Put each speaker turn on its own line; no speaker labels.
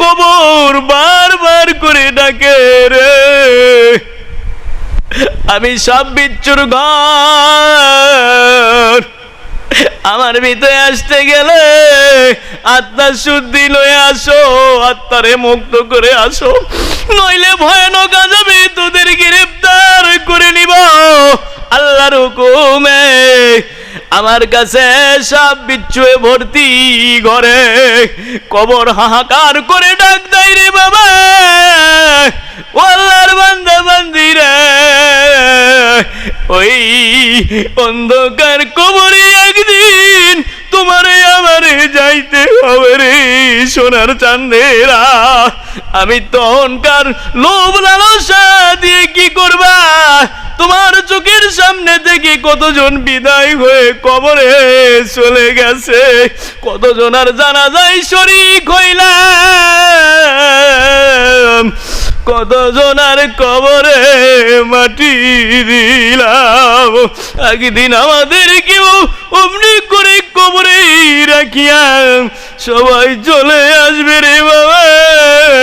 কবর বারবার করে ডাকে রে। আমি সব বিচ্ছুর ঘর। আমার ভিতরে আসতে গেলে আত্মার শুদ্ধি লয়ে আসো, আত্মারে মুক্ত করে আসো। নইলে ভয়ানক আজাবে তোদের গ্রেফতার করে নিব। আল্লাহর হুকুমে আমার কাছে সব বিচ্ছুয়ে ভর্তি ঘরে। কবর হাহাকার করে ডাক দেয় রে বাবা। ও আল্লাহর বান্দা বান্দি ওই অন্ধকার কবরে একদিন তোমারে আমারে যাইতে হবে রে সোনার চান্দেরা আমি তখনকার লোভ লালসা দিয়ে সামনে থেকে কতজন বিদায় হয়ে কবরে চলে গেছে। কতজন আর জানা যায় শরিক হইলাম। কতজন আর কবরে মাটি দিলাম। একদিন আমাদের কেউ অমনি করে কবরে রাখিয়া সবাই চলে আসবে রে বাবা